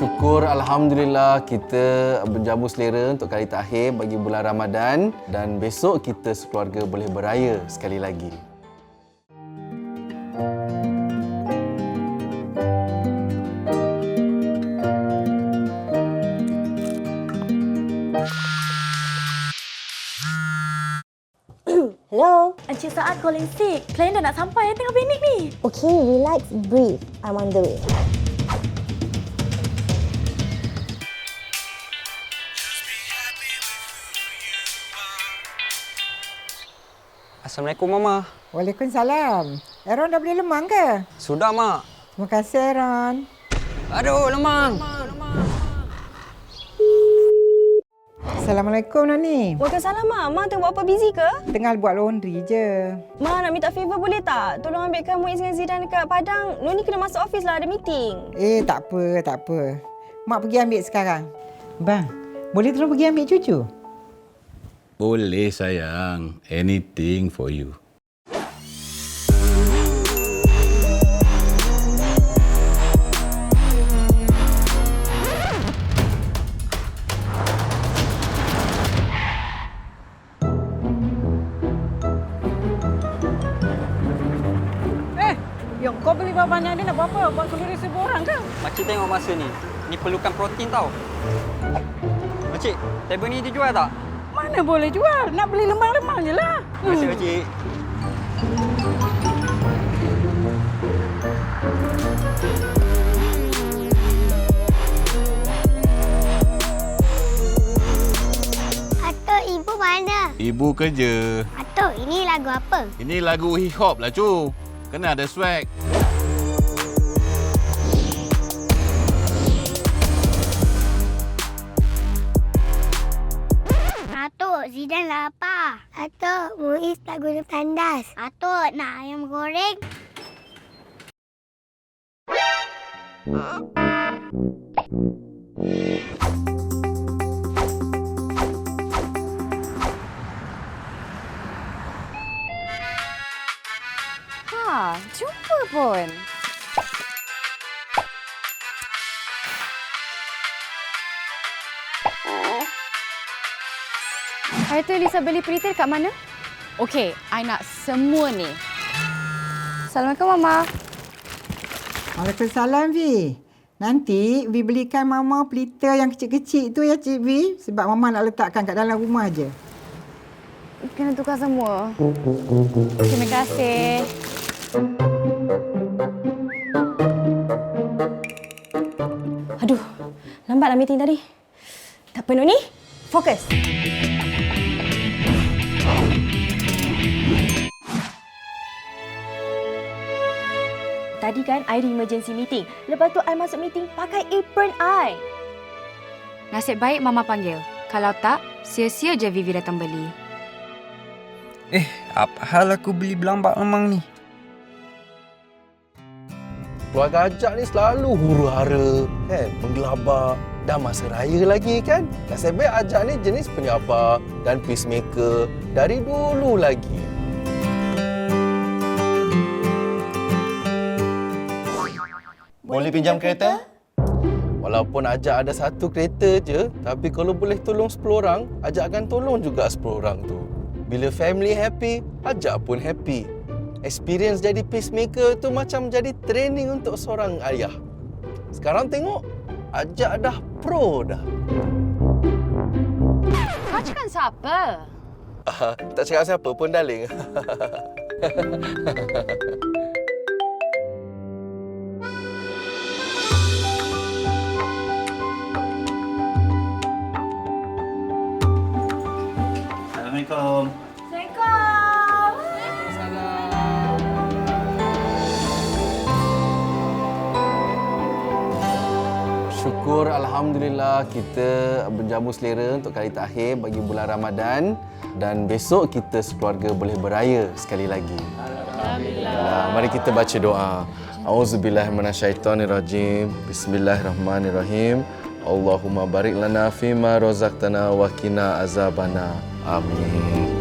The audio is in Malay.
Syukur Alhamdulillah kita berjamu selera untuk kali terakhir bagi bulan Ramadan dan besok kita sekeluarga boleh beraya sekali lagi. Hello. Encik Saad calling sick. Klien dah nak sampai tengah panik ni. Okay, relax, breathe. I'm on the way. Assalamualaikum Mama. Waalaikumsalam. Aaron dah boleh lemang ke? Sudah Mak. Terima kasih Aaron. Aduh, lemang. Assalamualaikum Noni. Waalaikumsalam, Mak. Mak tengah buat apa busy ke? Tengah buat laundry je. Mak nak minta favor boleh tak? Tolong ambilkan Muiz dengan Zidan dekat Padang. Noni kena masuk office lah, ada meeting. Eh, tak apa, tak apa. Mak pergi ambil sekarang. Bang, boleh tolong pergi ambil cucu? Boleh sayang. Anything for you. Eh, yang kau beli banyak ni nak buat apa? Buat sendiri seribu orang ke? Makcik tengok masa ni. Ni perlukan protein tau. Makcik, tabel ni dijual tak? Mana boleh jual? Nak beli lemang-lemang je lah. Terima kasih Makcik. Atuk, ibu mana? Ibu kerja. Atuk, ini lagu apa? Ini lagu hip hop lah cu. Kena ada swag. Zidan lapar. Atuk, Muiz tak guna tandas. Atuk, nak ayam goreng? Ha, jumpa pun. Hari tu Lisa beli peritel kat mana? Okey, I nak semua ni. Assalamualaikum Mama. Waalaikumsalam, Vi. Nanti Vi belikan Mama pelita yang kecil-kecil tu ya, Cik Vi. Sebab Mama nak letakkan kat dalam rumah je. Kena tukar semua. Terima kasih. Aduh, lambatlah meeting tadi. Tak apa, Noni. Fokus. Kan I ada emergency meeting. Lepas tu I masuk meeting pakai apron I. Nasib baik Mama panggil. Kalau tak, sia-sia je Vivi datang beli. Eh, apa hal aku beli belambak lemang ni? Keluarga Ajak ni selalu huru-hara, kan? Menggelabak. Dah masa raya lagi kan? Nasib baik Ajak ni jenis penyabar dan peacemaker dari dulu lagi. Boleh pinjam kereta? Walaupun Ajak ada satu kereta je, tapi kalau boleh tolong 10 orang, Ajak akan tolong juga 10 orang tu. Bila family happy, Ajak pun happy. Experience jadi peacemaker tu macam jadi training untuk seorang ayah. Sekarang tengok, Ajak dah pro dah. Kau cakap siapa? Ah, tak cakap siapa pun, darling. Syukur Alhamdulillah kita berjamu selera untuk kali terakhir bagi bulan Ramadan dan besok kita sekeluarga boleh beraya sekali lagi. Alhamdulillah. Mari kita baca doa. Auzubillahi minasyaitonirrajim. Bismillahirrahmanirrahim. Allahumma barik lana fima razaqtana wa qina azabana. Amin.